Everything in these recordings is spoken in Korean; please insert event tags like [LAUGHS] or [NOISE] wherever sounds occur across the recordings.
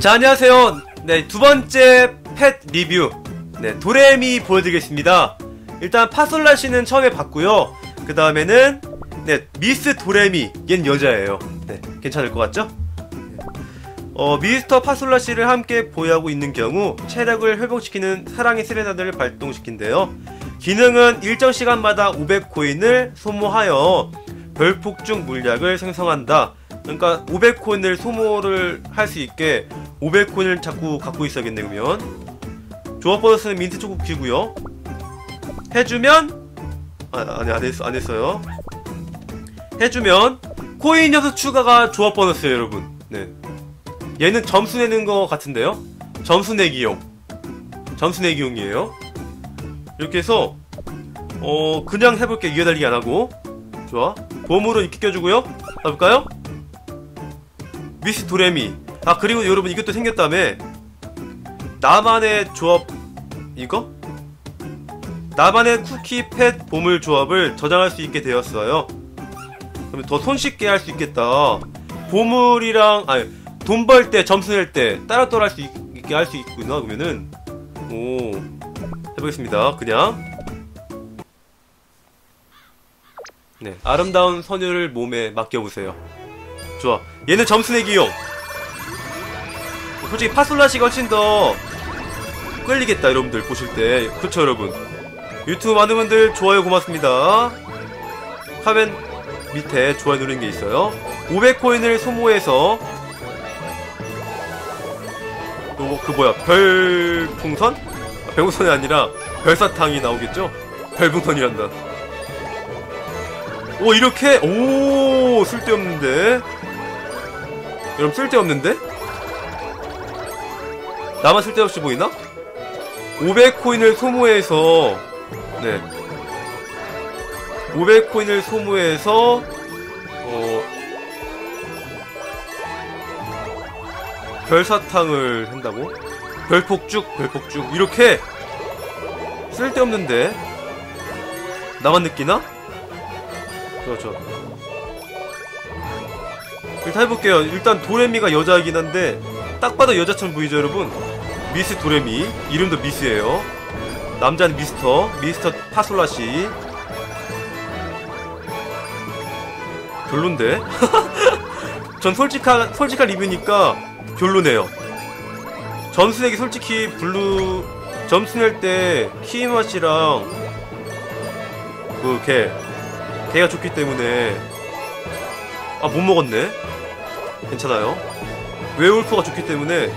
자, 안녕하세요. 네, 두 번째 펫 리뷰. 네, 도레미 보여드리겠습니다. 일단 파솔라 씨는 처음에 봤고요. 그 다음에는 네, 미스 도레미. 얜 여자예요. 네, 괜찮을 것 같죠? 어, 미스터 파솔라 씨를 함께 보유하고 있는 경우 체력을 회복시키는 사랑의 세레나들을 발동시킨대요. 기능은 일정 시간마다 500코인을 소모하여 별폭죽 물약을 생성한다. 그러니까 500코인을 소모를 할 수 있게 500코인을 자꾸 갖고 있어야겠네 그러면. 조합 보너스는 민트 초코키고요. 해주면 아, 아니 안, 했, 안 했어요. 해주면 코인 녀석 추가가 조합 보너스예요 여러분. 네. 얘는 점수 내는 거 같은데요? 점수 내기용. 점수 내기용이에요. 이렇게 해서 어 그냥 해볼게. 이어달리기 안하고. 좋아. 보험으로 이렇게 껴주고요. 가볼까요? 미스 도레미 아 그리고 여러분 이것도 생겼다며? 나만의 조합 이거? 나만의 쿠키 펫 보물 조합을 저장할 수 있게 되었어요. 그러면 더 손쉽게 할 수 있겠다. 보물이랑 아니 돈 벌 때 점수 낼 때 따로따로 할 수 있게 할 수 있구나 그러면은. 오 해보겠습니다. 그냥. 네 아름다운 선율을 몸에 맡겨보세요. 좋아. 얘는 점수 내기용 솔직히 파솔라시가 훨씬 더 끌리겠다 여러분들 보실 때. 그쵸 여러분? 유튜브 많은 분들 좋아요 고맙습니다. 화면 밑에 좋아요 누르는 게 있어요. 500코인을 소모해서 또그 뭐야 별풍선? 아, 별풍선이 아니라 별사탕이 나오겠죠? 별풍선이란다. 오 이렇게? 오 쓸데없는데? 여러분 쓸데없는데? 나만 쓸데없이 보이나? 500코인을 소모해서 네 500코인을 소모해서 어 별사탕을 한다고? 별폭죽 별폭죽 이렇게 쓸데없는데 나만 느끼나? 그렇죠 일단 해볼게요 일단 도레미가 여자이긴 한데 딱 봐도 여자처럼 보이죠 여러분 미스 도레미 이름도 미스예요. 남자는 미스터 미스터 파솔라씨 별론데? [LAUGHS] 전 솔직한 솔직한 리뷰니까 별로네요. 점수 내기 솔직히 블루 점수 낼 때 키이마 씨랑 그걔 걔가 좋기 때문에. 아 못 먹었네? 괜찮아요? 웨울프가 좋기 때문에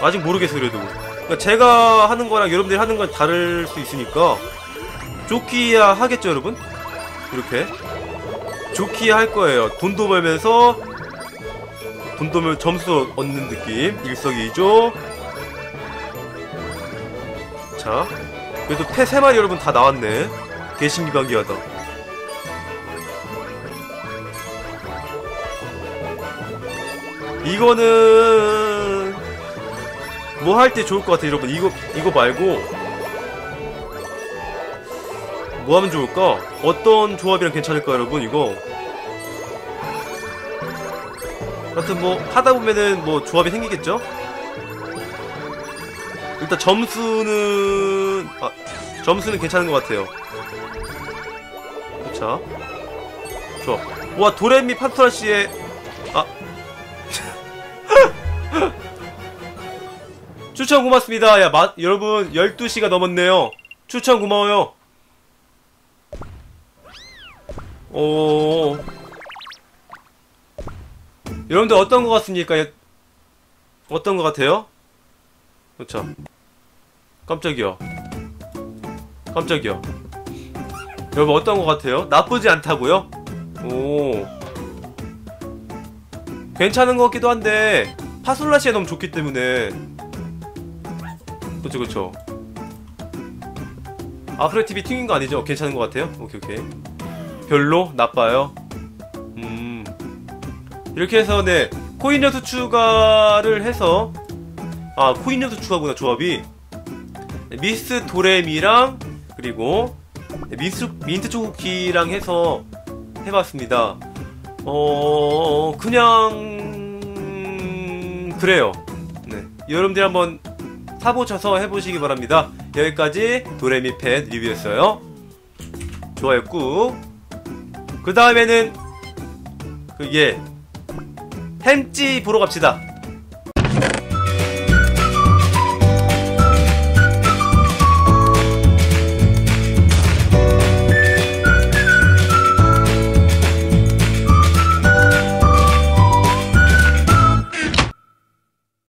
아직 모르겠어 그래도. 그러니까 제가 하는 거랑 여러분들이 하는 건 다를 수 있으니까 좋기야 하겠죠 여러분? 이렇게. 좋기야 할 거예요. 돈도 벌면서 돈도 벌 점수 얻는 느낌. 일석이조. 자 그래도 패 3마리 여러분 다 나왔네. 개신기반기하다 이거는 뭐 할 때 좋을 것 같아 여러분? 이거 이거 말고. 뭐 하면 좋을까? 어떤 조합이랑 괜찮을까 여러분? 이거. 하여튼 뭐 하다 보면은 뭐 조합이 생기겠죠? 일단 점수는 아 점수는 괜찮은 것 같아요. 자 좋아. 와 도레미 판토라 씨의 아 추천 고맙습니다. 야, 마, 여러분, 12시가 넘었네요. 추천 고마워요. 오. 여러분들 어떤 것 같습니까? 예, 어떤 것 같아요? 그렇죠. 깜짝이요. 깜짝이요. 여러분 어떤 것 같아요? 나쁘지 않다고요? 오. 괜찮은 것 같기도 한데 파솔라시에 너무 좋기 때문에 그쵸 그쵸 아프레티비 튕긴 거 아니죠? 괜찮은 것 같아요? 오케이 오케이 별로? 나빠요? 음 이렇게 해서 네 코인 연수 추가를 해서 아 코인 연수 추가구나 조합이 네, 미스 도레미랑 그리고 네, 민트, 민트 초코키랑 해서 해봤습니다 어 그냥 그래요. 네. 여러분들 한번 사보셔서 해보시기 바랍니다. 여기까지 도레미 펫 리뷰였어요. 좋아요 꾹. 그 다음에는 그게 햄찌 보러 갑시다.